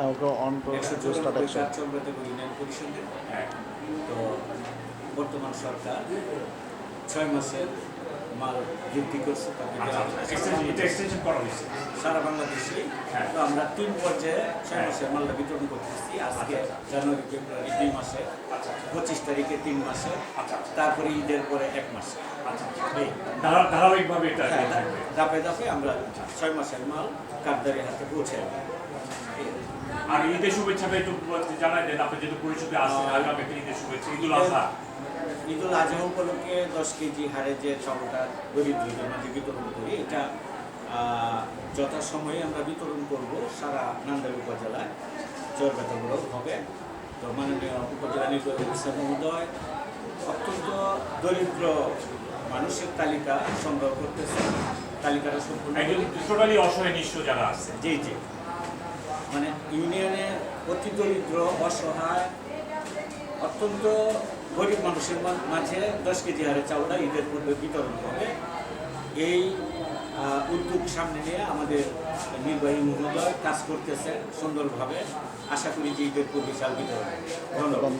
ওকে on করে start action চলবে union পরিষদের তো বর্তমান সরকার ছয় মাসের মাল বৃদ্ধি করছে আচ্ছা সারা বাংলাদেশে হ্যাঁ। তো আমরা তিন পর্যায়ে ছয় হ্যাঁ। মাসের মালটা বিতরণ করতেছি। আজকে আচ্ছা, আচ্ছা। জানুয়ারি ফেব্রুয়ারি দুই মাসে আচ্ছা আচ্ছা। পঁচিশ তারিখে তিন মাসে আচ্ছা আচ্ছা। তারপরে ঈদের পরে এক মাসে। আচ্ছা ধারাবাহিকভাবে এটা হ্যাঁ, ধাপে ধাপে আমরা ছয় মাসের মাল কারদারের হাতে পৌঁছে দেব। আর ঈদের শুভেচ্ছাটা একটু জানাই দেন আপনি যেহেতু পরিষদে আসছেন আহ, আগামী একটা ঈদের শুভেচ্ছা ঈদুল আজহা। ঈদুল আজহা উপলক্ষে দশ কেজি হারে যে চাউলটা দরিদ্রদের মাঝে বিতরণ করি এটা যথাসময়ে আমরা বিতরণ করব সারা নান্দাইল উপজেলায়। চরবেতনগুলো হবে। তো মাননীয় উপজেলা নির্বাচন অফিসার মহোদয় অত্যন্ত দরিদ্র মানুষের তালিকা সংগ্রহ করতেছে। তালিকাটা সম্পূর্ণ টোটালি অসহায় নিঃস্ব যারা আছে। জি জি। অতি দরিদ্র অসহায়, অত্যন্ত গরিব মানুষের মাঝে দশ কেজি হারে চাউলটা ঈদের পূর্বে বিতরণ হবে। এই উদ্যোগ সামনে নিয়ে আমাদের নির্বাহী মহোদয় কাজ করতেছে সুন্দরভাবে। আশা করি যে ঈদের পূর্বে চাল বিতরণ ধন্যবাদ।